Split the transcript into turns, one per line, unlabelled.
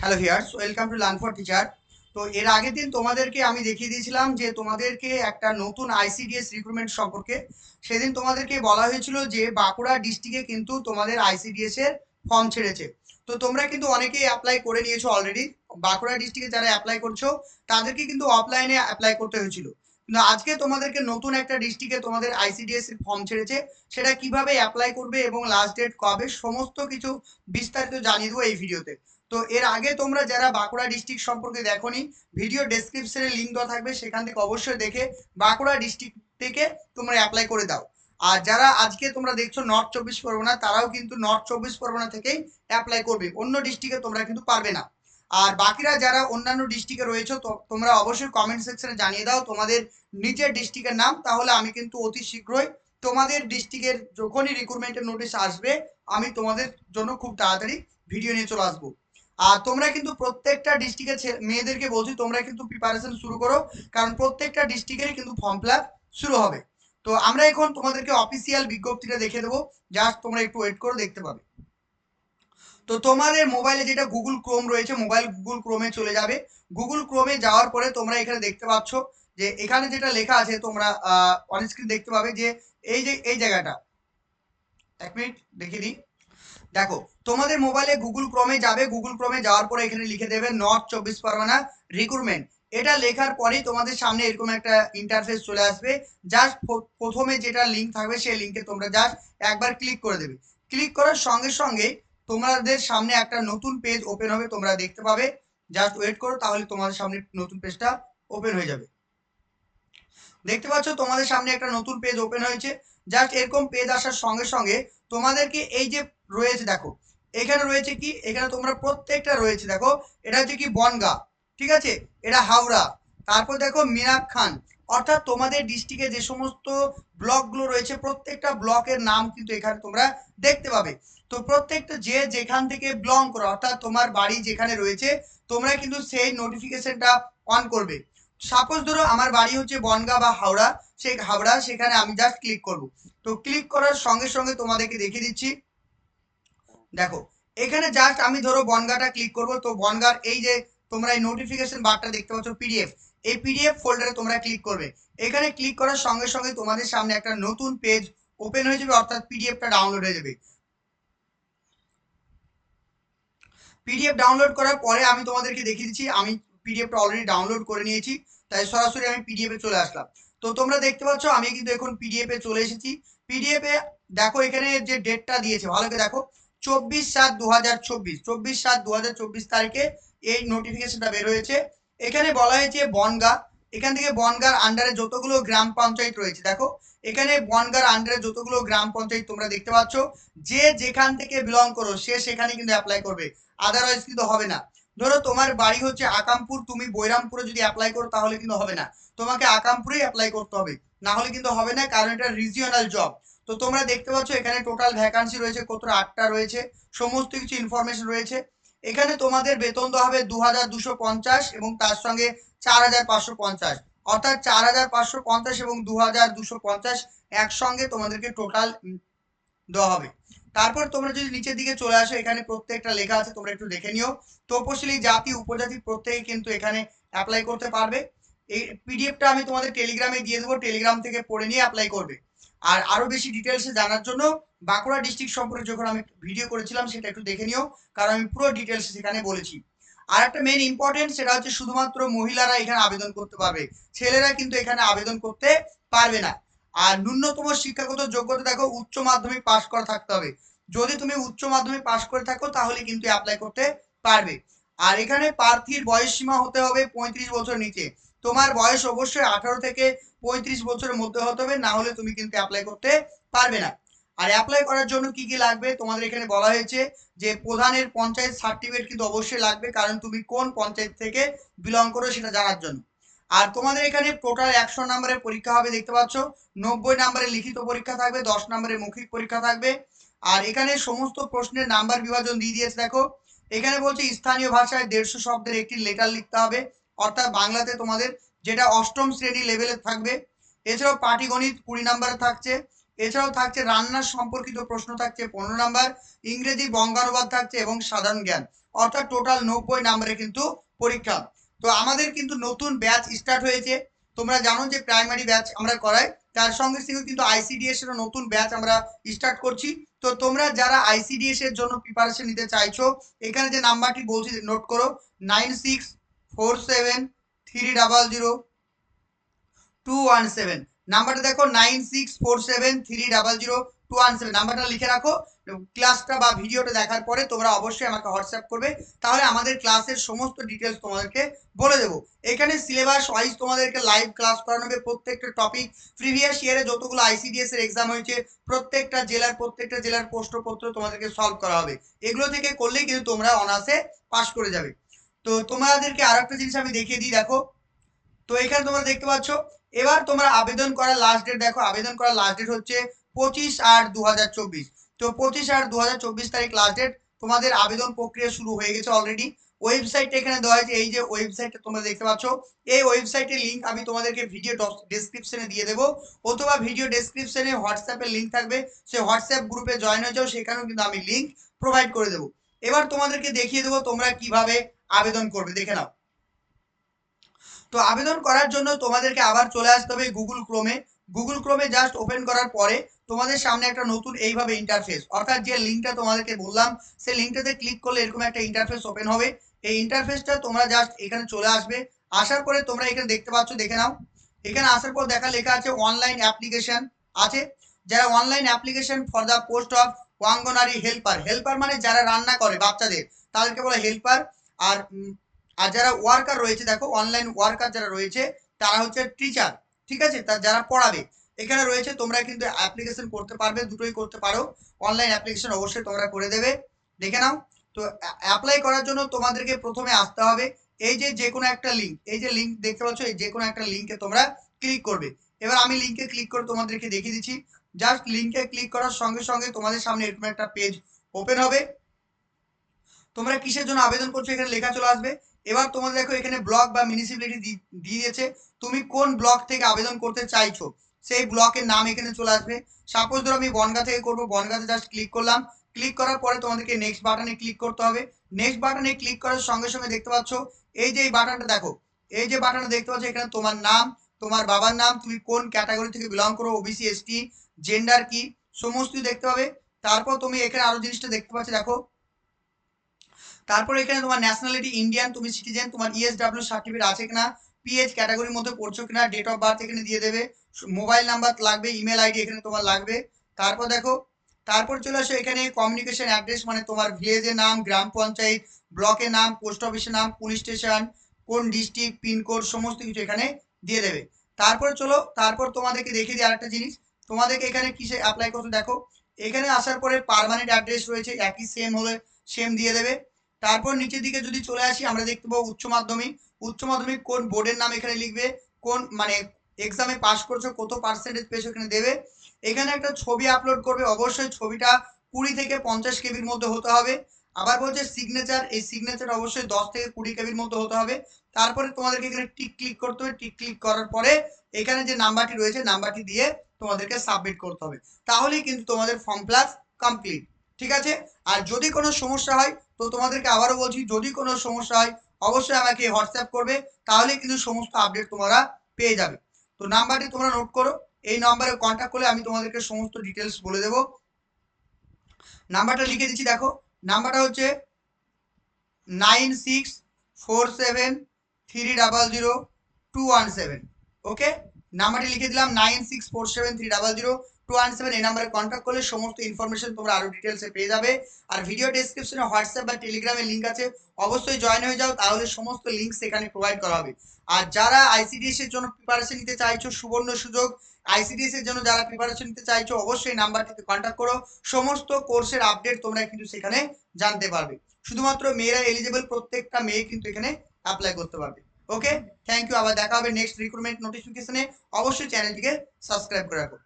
Hello here's welcome to learn for teacher তো এর আগের দিন তোমাদেরকে আমি দেখিয়ে দিয়েছিলাম যে তোমাদেরকে একটা নতুন আইসিডিএস রিক্রুটমেন্ট সম্পর্কে। সেদিন তোমাদেরকে বলা হয়েছিল যে বাঁকুড়া ডিস্ট্রিক্টে কিন্তু তোমাদের আইসিডিএস এর ফর্ম ছেড়েছে। তো তোমরা কিন্তু অনেকেই অ্যাপ্লাই করে নিয়েছো অলরেডি বাঁকুড়া ডিস্ট্রিক্টে যারা অ্যাপ্লাই করছ, তাদেরকে কিন্তু অফলাইনে অ্যাপ্লাই করতে হয়েছিল। কিন্তু আজকে তোমাদেরকে নতুন একটা ডিস্ট্রিক্টে তোমাদের আইসিডিএস এর ফর্ম ছেড়েছে। সেটা কীভাবে অ্যাপ্লাই করবে এবং লাস্ট ডেট কবে, সমস্ত কিছু বিস্তারিত জানিয়ে দেবো এই ভিডিওতে তো এর আগে তোমরা যারা বাঁকুড়া ডিস্ট্রিক্ট সম্পর্কে দেখোনি ভিডিও ডেসক্রিপশনে লিঙ্ক দেওয়া থাকবে, সেখান থেকে অবশ্যই দেখে বাঁকুড়া ডিস্ট্রিক্ট থেকে তোমরা অ্যাপ্লাই করে দাও। আর যারা আজকে তোমরা দেখছ নর্থ চব্বিশ পরগনা, তারাও কিন্তু নর্থ চব্বিশ পরগনা থেকেই অ্যাপ্লাই করবে। অন্য ডিস্ট্রিক্টে তোমরা কিন্তু পারবে না। আর বাকিরা যারা অন্যান্য ডিস্ট্রিক্টে রয়েছে তোমরা অবশ্যই কমেন্ট সেকশনে জানিয়ে দাও তোমাদের নিজের ডিস্ট্রিক্টের নাম। তাহলে আমি কিন্তু অতি শীঘ্রই তোমাদের ডিস্ট্রিক্টের যখনই রিক্রুটমেন্টের নোটিশ আসবে, আমি তোমাদের জন্য খুব তাড়াতাড়ি ভিডিও নিয়ে চলে আসব। আর তোমরা কিন্তু প্রত্যেকটা ডিস্ট্রিক্টের মেয়েদেরকে বলছি, তোমরা কিন্তু প্রিপারেশন শুরু করো, কারণ প্রত্যেকটা ডিস্ট্রিক্টেরই কিন্তু ফর্ম ফিল শুরু হবে। তো আমরা এখন তোমাদেরকে অফিসিয়াল বিজ্ঞপ্তিটা দেখে দেবো। জাস্ট তোমরা একটু ওয়েট করে দেখতে পাবে। তো তোমাদের মোবাইলে যেটা গুগল ক্রোম রয়েছে মোবাইল গুগল ক্রোমে চলে যাবে। গুগল ক্রোমে যাওয়ার পরে তোমরা এখানে দেখতে পাচ্ছ যে এখানে যেটা লেখা আছে, তোমরা অন স্ক্রিন দেখতে পাবে যে এই যে, এই জায়গাটা। এক মিনিট দেখিয়ে দিই। দেখো, তোমাদের মোবাইলে গুগল ক্রমে যাবে গুগল ক্রমে যাওয়ার পরে এখানে লিখে দেবে নর্থ চব্বিশ পরগনা রিক্রুটমেন্ট এটা লেখার পরেই তোমাদের সামনে এরকম একটা ইন্টারফেস চলে আসবে। জাস্ট প্রথমে যেটা লিঙ্ক থাকবে সেই লিঙ্কে তোমরা জাস্ট একবার ক্লিক করে দেবে। ক্লিক করার সঙ্গে সঙ্গে তোমাদের সামনে একটা নতুন পেজ ওপেন হবে, তোমরা দেখতে পাবে। জাস্ট ওয়েট করো, তাহলে তোমাদের সামনে নতুন পেজটা ওপেন হয়ে যাবে। দেখতে পাচ্ছ, তোমাদের সামনে একটা নতুন পেজ ওপেন হয়েছে। জাস্ট এরকম পেজ আসার সঙ্গে সঙ্গে তোমাদেরকে এই যে রয়েছে দেখো। এখানে রয়েছে কি? এখানে তোমরা প্রত্যেকটা রয়েছে দেখো। এটা হচ্ছে কি? বনগা। ঠিক আছে? এটা হাওড়া। তারপর দেখো মিনাক খান অর্থাৎ তোমাদের ডিস্ট্রিক্টে যে সমস্ত ব্লকগুলো রয়েছে, প্রত্যেকটা ব্লকের নাম কিন্তু এখানে তোমরা দেখতে পাবে। তো প্রত্যেকটা যে যেখান থেকে বিলং করো, অর্থাৎ তোমার বাড়ি যেখানে রয়েছে, তোমরা কিন্তু সেই নোটিফিকেশনটা অন করবে। সাপোজ ধরো আমার বাড়ি হচ্ছে বনগা বা হাওড়া। সেই হাওড়া, সেখানে আমি জাস্ট ক্লিক করব। তো ক্লিক করার সঙ্গে সঙ্গে তোমাদেরকে দেখিয়ে দিচ্ছি। দেখো, এখানে জাস্ট আমি ধরো বনগাটা ক্লিক করব, তো বনগার এই যে তোমরা এই নোটিফিকেশন বারটা দেখতে পাচ্ছ পিডিএফ এই পিডিএফ ফোল্ডারে তোমরা ক্লিক করবে। এখানে ক্লিক করার সঙ্গে সঙ্গে তোমাদের সামনে একটা নতুন পেজ ওপেন হয়ে যাবে, অর্থাৎ পিডিএফটা ডাউনলোড হয়ে যাবে। পিডিএফ ডাউনলোড করার পরে আমি তোমাদেরকে দেখিয়ে দিচ্ছি, আমি পিডিএফটা অলরেডি ডাউনলোড করে নিয়েছি, তাই সরাসরি আমি পিডিএফে চলে আসলাম। তো তোমরা দেখতে পাচ্ছ, আমি কিন্তু এখন পিডিএফে চলে এসেছি। পিডিএফে দেখো, এখানে যে ডেটটা দিয়েছে, ভালো করে দেখো। চব্বিশ সাত দু হাজার চব্বিশ চব্বিশ সাত দু হাজার চব্বিশ তারিখে এই নোটিফিকেশনটা বের হয়েছে। এখানে বলা হয়েছে বনগা। এখান থেকে বনগার আন্ডারে যতগুলো গ্রাম পঞ্চায়েত রয়েছে, দেখো, এখানে বনগার আন্ডারে যতগুলো গ্রাম পঞ্চায়েত তোমরা দেখতে পাচ্ছ, যে যেখান থেকে বিলং করো, সে সেখানে কিন্তু অ্যাপ্লাই করবে। আদারওয়াইজ কিন্তু হবে না। ধরো, তোমার বাড়ি হচ্ছে আকামপুর, তুমি বৈরামপুরে যদি অ্যাপ্লাই করো, তাহলে কিন্তু হবে না। তোমাকে আকামপুরেই অ্যাপ্লাই করতে হবে। না হলে কিন্তু হবে না, কারণ এটা রিজিওনাল জব তো তোমরা দেখতে পাচ্ছ এখানে টোটাল ভ্যাকান্সি রয়েছে, কত আটটা রয়েছে, সমস্ত কিছু ইনফরমেশন রয়েছে। এখানে তোমাদের বেতন দেওয়া হবে দু এবং তার সঙ্গে চার হাজার পাঁচশো পঞ্চাশ। অর্থাৎ চার হাজার পাঁচশো পঞ্চাশ এবং দু একসঙ্গে তোমাদেরকে টোটাল দেওয়া হবে। তারপর তোমরা যদি নিচের দিকে চলে আসো, এখানে প্রত্যেকটা লেখা আছে, তোমরা একটু দেখে নিও। তপশিলি জাতি উপজাতি প্রত্যেকে কিন্তু এখানে অ্যাপ্লাই করতে পারবে। এই পিডিএফটা আমি তোমাদের টেলিগ্রামে দিয়ে দেবো। টেলিগ্রাম থেকে পড়ে নিয়ে অ্যাপ্লাই করবে। আর আরও বেশি ডিটেলসে জানার জন্য বাঁকুড়া ডিস্ট্রিক্ট সম্পর্কে যখন আমি ভিডিও করেছিলাম, সেটা একটু দেখে নিও, কারণ আমি পুরো ডিটেলস সেখানে বলেছি। আর একটা মেন ইম্পর্টেন্ট সেটা হচ্ছে শুধুমাত্র মহিলারা এখানে আবেদন করতে পারবে। ছেলেরা কিন্তু এখানে আবেদন করতে পারবে না। আর ন্যূনতম শিক্ষাগত যোগ্যতা দেখো, উচ্চ মাধ্যমিক পাশ করা থাকতে হবে। যদি তুমি উচ্চ মাধ্যমিক পাশ করে থাকো, তাহলে কিন্তু অ্যাপ্লাই করতে পারবে। আর এখানে প্রার্থীর বয়স সীমা হতে হবে পঁয়ত্রিশ বছর নিচে। তোমার বয়স অবশ্যই আঠারো থেকে পঁয়ত্রিশ বছরের মধ্যে হতে হবে, না হলে তুমি কিন্তু অ্যাপ্লাই করতে পারবে না। আর অ্যাপ্লাই করার জন্য কি কি লাগবে? তোমাদের এখানে বলা হয়েছে যে প্রধানের পঞ্চায়েত সার্টিফিকেট কিন্তু অবশ্যই লাগবে, কারণ তুমি কোন পঞ্চায়েত থেকে বিলং করো সেটা জানার জন্য। আর তোমাদের এখানে টোটাল একশো নম্বরের পরীক্ষা হবে, দেখতে পাচ্ছ? নব্বই নম্বরের লিখিত পরীক্ষা থাকবে, দশ নম্বরের মৌখিক পরীক্ষা থাকবে। আর এখানে সমস্ত প্রশ্নের নাম্বার বিভাজন দিয়ে দিয়েছে, দেখো। এখানে বলছে স্থানীয় ভাষায় দেড়শো শব্দের একটি লেটার লিখতে হবে। অর্থাৎ বাংলাতে তোমাদের যেটা অষ্টম শ্রেণি লেভেলে থাকবে। এছাড়াও পাটিগণিত কুড়ি নাম্বারে থাকছে। এছাড়াও থাকছে রান্নার সম্পর্কিত প্রশ্ন থাকছে পনেরো নাম্বার ইংরেজি বঙ্গানুবাদ থাকছে এবং সাধারণ জ্ঞান। অর্থাৎ টোটাল নব্বই নাম্বারে কিন্তু পরীক্ষা। তো আমাদের কিন্তু নতুন ব্যাচ স্টার্ট হয়েছে। তোমরা জানো যে প্রাইমারি ব্যাচ আমরা করাই। তার সঙ্গে সঙ্গে কিন্তু আইসিডিএস এর নতুন ব্যাচ আমরা স্টার্ট করছি। তো তোমরা যারা আইসিডিএস এর জন্য প্রিপারেশন নিতে চাইছো, এখানে যে নাম্বারটি বলছি নোট করো। Nine six four seven three double zero two one seven নাম্বারটা দেখো nine six four seven three double zero two one seven নাম্বারটা লিখে রাখো ক্লাসটা বা ভিডিওটা দেখার পরে তোমরা অবশ্যই আমাকে হোয়াটসঅ্যাপ করবে, তাহলে আমাদের ক্লাসের সমস্ত ডিটেলস তোমাদেরকে বলে দেবো। এখানে সিলেবাস ওয়াইজ তোমাদেরকে লাইভ ক্লাস করানো হবে, প্রত্যেকটা টপিক প্রিভিয়াস ইয়ারে যতগুলো আইসিডিএস এর এক্সাম হয়েছে, প্রত্যেকটা জেলার প্রত্যেকটা জেলার প্রশ্নপত্র তোমাদেরকে সলভ করা হবে। এগুলো থেকে করলেই কিন্তু তোমরা অনার্সে পাস করে যাবে। তো তোমাদেরকে আর একটা জিনিস আমি দেখিয়ে দিই, দেখো। তো এখানে তোমরা দেখতে পাচ্ছ, এবার তোমরা আবেদন করার লাস্ট ডেট দেখো। আবেদন করার লাস্ট ডেট হচ্ছে পঁচিশ আট দু তো পঁচিশ আট দু তারিখ লাস্ট ডেট তোমাদের আবেদন প্রক্রিয়া শুরু হয়ে গেছে অলরেডি ওয়েবসাইটটা এখানে দেওয়া হয়েছে, এই যে ওয়েবসাইটটা তোমরা দেখতে পাচ্ছ, এই ওয়েবসাইটের লিঙ্ক আমি তোমাদেরকে ভিডিও ডেসক্রিপশনে দিয়ে দেবো। অথবা ভিডিও ডেসক্রিপশনে হোয়াটসঅ্যাপের লিঙ্ক থাকবে, সে হোয়াটসঅ্যাপ গ্রুপে জয়েন হয়ে যাও, সেখানেও কিন্তু আমি লিঙ্ক প্রোভাইড করে দেবো। এবার তোমাদেরকে দেখিয়ে দেবো তোমরা কীভাবে আবেদন করবে, দেখে নাও। তো আবেদন করার জন্য তোমাদেরকে আবার চলে আসতে হবে গুগল ক্রোমে গুগল ক্রোমে জাস্ট ওপেন করার পরে তোমাদের সামনে একটা নতুন এইভাবে ইন্টারফেস অর্থাৎ যে লিঙ্কটা তোমাদেরকে বললাম, সেই লিঙ্কটাতে ক্লিক করলে এরকম একটা ইন্টারফেস ওপেন হবে। এই ইন্টারফেসটা তোমরা জাস্ট এখানে চলে আসবে। আসার পরে তোমরা এখানে দেখতে পাচ্ছ, দেখে নাও। এখানে আসার পর দেখা লেখা আছে অনলাইন অ্যাপ্লিকেশন আছে। যারা online application for the post of Anganwadi helper helper মানে যারা রান্না করে বাচ্চাদের, তাদেরকে বলে হেল্পার আর আর যারা ওয়ার্কার রয়েছে, দেখো অনলাইন ওয়ার্কার যারা রয়েছে, তারা হচ্ছে টিচার ঠিক আছে? তা যারা পড়াবে, এখানে রয়েছে, তোমরা কিন্তু অ্যাপ্লিকেশন করতে পারবে, দুটোই করতে পারো। অনলাইন অ্যাপ্লিকেশন অবশ্যই তোমরা করে দেবে। দেখে নাও। তো অ্যাপ্লাই করার জন্য তোমাদেরকে প্রথমে আসতে হবে। এই যে যে কোনো একটা লিঙ্ক এই যে লিঙ্ক দেখতে পাচ্ছ, এই যে কোনো একটা লিঙ্কে তোমরা ক্লিক করবে। এবার আমি লিঙ্কে ক্লিক করে তোমাদেরকে দেখিয়ে দিচ্ছি। জাস্ট লিঙ্কে ক্লিক করার সঙ্গে সঙ্গে তোমাদের সামনে এরকম একটা পেজ ওপেন হবে। তোমরা কিসের জন্য আবেদন করছ? এখানে লেখা চলে আসবে। এবার তোমাদের দেখো এখানে ব্লক বা মিউনিসিপ্যালিটি দিয়ে দিয়েছে। তুমি কোন ব্লক থেকে আবেদন করতে চাইছো? সেই ব্লকের নাম এখানে চলে আসবে। সাপোজ ধরো আমি বনগা থেকে করব। বনগাতে জাস্ট ক্লিক করলাম। ক্লিক করার পরে তোমাদেরকে নেক্সট বাটনে ক্লিক করতে হবে। নেক্সট বাটনে ক্লিক করার সঙ্গে সঙ্গে দেখতে পাচ্ছ, এই যে এই বাটনটা দেখো, এই যে বাটনটা দেখতে পাচ্ছ, এখানে তোমার নাম, তোমার বাবার নাম, তুমি কোন ক্যাটাগরি থেকে বিলং করো ওবিসি এসটি জেন্ডার কি, সমস্ত দেখতে পাবে। তারপর তুমি এখানে আরও জিনিসটা দেখতে পাচ্ছ, দেখো তারপর এখানে তোমার ন্যাশনালিটি ইন্ডিয়ান তুমি সিটিজেন তোমার ইএসডাব্লিউ সার্টিফিকেট আছে কিনা পিএইচ ক্যাটাগরির মধ্যে পড়ছো কিনা ডেট অফ বার্থ এখানে দিয়ে দেবে মোবাইল নাম্বার লাগবে ইমেল আইডি এখানে তোমার লাগবে। তারপর দেখো, তারপর চলে আসো এখানে কমিউনিকেশন অ্যাড্রেস মানে তোমার ভিলেজের নাম, গ্রাম পঞ্চায়েত ব্লকের নাম পোস্ট অফিসের নাম পুলিশ স্টেশন কোন ডিস্ট্রিক্ট পিনকোড সমস্ত কিছু এখানে দিয়ে দেবে। তারপর চলো, তারপর তোমাদেরকে দেখিয়ে দিই আরেকটা জিনিস। তোমাদেরকে এখানে কিসে অ্যাপ্লাই করতে দেখো, এখানে আসার পরে পারমানেন্ট অ্যাড্রেস রয়েছে, একই সেম হলে সেম দিয়ে দেবে। তারপর নিচের দিকে যদি চলে আসি, আমরা দেখতে পাবো উচ্চ মাধ্যমিক। উচ্চ মাধ্যমিক কোন বোর্ডের নাম এখানে লিখবে? কোন মানে এক্সামে পাস করছ, কত পার্সেন্টেজ পেয়েছ এখানে দেবে? এখানে একটা ছবি আপলোড করবে। অবশ্যই ছবিটা কুড়ি থেকে পঞ্চাশ কেবির মধ্যে হতে হবে। আবার বলছে সিগনেচার এই সিগনেচার অবশ্যই দশ থেকে কুড়ি কেবির মধ্যে হতে হবে। তারপরে তোমাদেরকে এখানে টিক ক্লিক করতে হবে। টিক ক্লিক করার পরে এখানে যে নাম্বারটি রয়েছে, নাম্বারটি দিয়ে তোমাদেরকে সাবমিট করতে হবে। তাহলেই কিন্তু তোমাদের ফর্ম প্লাস কমপ্লিট ঠিক আছে? আর যদি কোনো সমস্যা হয় তো তোমাদেরকে আবারও বলছি, যদি কোনো সমস্যা হয়, অবশ্যই আমাকে হোয়াটসঅ্যাপ করবে তাহলে কিন্তু সমস্ত আপডেট তোমরা পেয়ে যাবে। তো নাম্বারটি তোমরা নোট করো, এই নাম্বারে কন্ট্যাক্ট করলে আমি তোমাদেরকে সমস্ত ডিটেলস বলে দেবো। নাম্বারটা লিখে দিচ্ছি, দেখো, নাম্বারটা হচ্ছে nine six four seven three double zero two one seven okay নাম্বারটি লিখে দিলাম nine six four seven three double zero two one seven এই নাম্বারে কন্ট্যাক্ট করলে সমস্ত ইনফরমেশন তোমরা আরও ডিটেলসে পেয়ে যাবে। আর ভিডিও ডেসক্রিপশনে হোয়াটসঅ্যাপ বা টেলিগ্রামের লিঙ্ক আছে। অবশ্যই জয়েন হয়ে যাও, তাহলে সমস্ত লিঙ্ক সেখানে প্রোভাইড করা হবে। আর যারা আইসিডিএস এর জন্য প্রিপারেশন নিতে চাইছো, সুবর্ণ সুযোগ আইসিডিএস এর জন্য যারা প্রিপারেশন নিতে চাইছো, অবশ্যই নাম্বারটিতে কন্ট্যাক্ট করো। সমস্ত কোর্সের আপডেট তোমরা কিন্তু সেখানে জানতে পারবে। শুধুমাত্র মেয়েরা এলিজিবল প্রত্যেকটা মেয়ে কিন্তু এখানে অ্যাপ্লাই করতে পারবে। ওকে থ্যাংক ইউ আবার দেখা হবে নেক্সট রিক্রুটমেন্ট নোটিফিকেশনে অবশ্যই চ্যানেলটিকে সাবস্ক্রাইব করে রাখো।